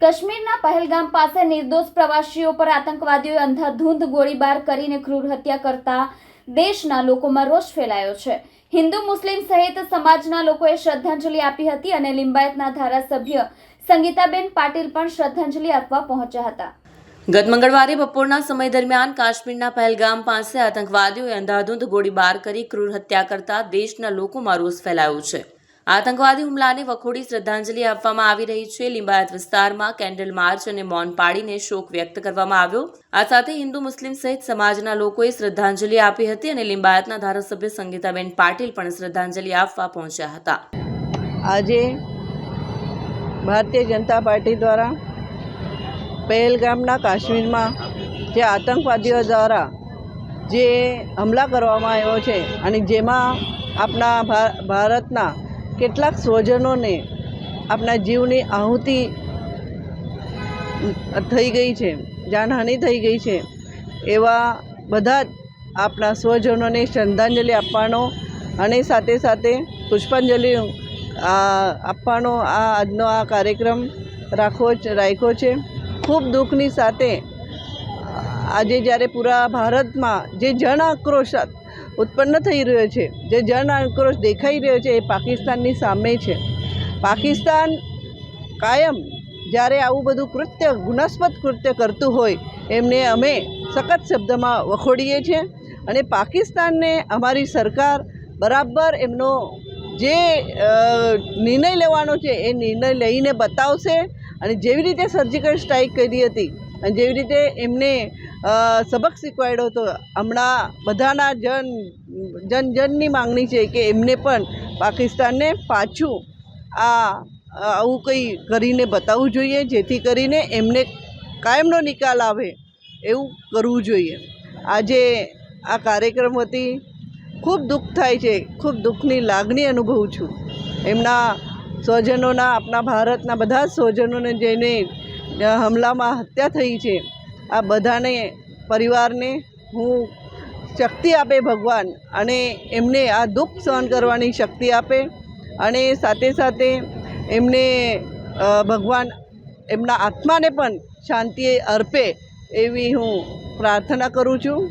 કાશ્મીરના પહેલગામ પાસે નિર્દોષ પ્રવાસીઓ પર આતંકવાદીઓએ અંધાધૂંધ ગોળીબાર કરીને ક્રૂર હત્યા કરતા દેશના લોકોમાં રોષ ફેલાયો છે. હિન્દુ, મુસ્લિમ સહિત સમાજના લોકોએ શ્રદ્ધાંજલિ આપી હતી અને લિંબાયતના ધારાસભ્ય સંગીતાબેન પાટીલ પણ શ્રદ્ધાંજલિ આપવા પહોંચ્યા હતા. ગત મંગળવારે બપોરના સમય દરમિયાન કાશ્મીરના પહેલગામ પાસે આતંકવાદીઓએ અંધાધૂંધ ગોળીબાર કરી ક્રૂર હત્યા કરતા દેશના લોકોમાં રોષ ફેલાયો છે. આતંકવાદી હુમલાને વખોડી શ્રદ્ધાંજલિ આપવામાં આવી રહી છે. લિંબાયત વિસ્તારમાં કેન્ડલ માર્ચ અને મૌન પાડીને શોક વ્યક્ત કરવામાં આવ્યો. આ સાથે હિન્દુ મુસ્લિમ સહિત સમાજના લોકોએ શ્રદ્ધાંજલિ આપી હતી અને લિંબાયતના ધારાસભ્ય સંગીતાબેન પાટીલ પણ શ્રદ્ધાંજલિ આપવા પહોંચ્યા હતા. આજે ભારતીય જનતા પાર્ટી દ્વારા પહેલગામના કાશ્મીરમાં જે આતંકવાદીઓ દ્વારા જે હમલા કરવામાં આવ્યો છે અને જેમાં આપણા ભારતના કેટલાક સ્વજનોને આપણા જીવની આહુતિ થઈ ગઈ છે, જાનહાનિ થઈ ગઈ છે. એવા બધા જ આપણા સ્વજનોને શ્રદ્ધાંજલિ આપવાનો અને સાથે સાથે પુષ્પાંજલિ આપવાનો આ આજનો આ કાર્યક્રમ રાખવો રાખ્યો છે. ખૂબ દુઃખની સાથે આજે જ્યારે પૂરા ભારતમાં જે જન આક્રોશ ઉત્પન્ન થઈ રહ્યો છે. જે જન આક્રોશ દેખાઈ રહ્યો છે એ પાકિસ્તાનની સામે છે. પાકિસ્તાન કાયમ જ્યારે આવું બધું કૃત્ય, ગુનાસ્પદ કૃત્ય કરતું હોય, એમને અમે સખત શબ્દમાં વખોડીએ છીએ અને પાકિસ્તાનને અમારી સરકાર બરાબર એમનો જે નિર્ણય લેવાનો છે એ નિર્ણય લઈને બતાવશે અને જેવી રીતે સર્જિકલ સ્ટ્રાઇક કરી હતી અને જેવી રીતે એમને સબક શીખવાડ્યો હતો હમણાં બધાના જન જન જનની માંગણી છે કે એમને પણ પાકિસ્તાનને પાછું આ આવું કંઈ કરીને બતાવવું જોઈએ જેથી કરીને એમને કાયમનો નિકાલ આવે એવું કરવું જોઈએ. આજે આ કાર્યક્રમ હતી ખૂબ દુઃખ થાય છે ખૂબ દુઃખની લાગણી અનુભવું છું. એમના સ્વજનોના આપણા ભારતના બધા સ્વજનોને જેને અ, હમલામાં હત્યા થઈ છે. આ બધાને, પરિવારને હું શક્તિ આપે ભગવાન અને એમને આ દુઃખ સહન કરવાની શક્તિ આપે અને સાથે સાથે એમને ભગવાન એમના આત્માને પણ શાંતિ અર્પે એવી હું પ્રાર્થના કરું છું.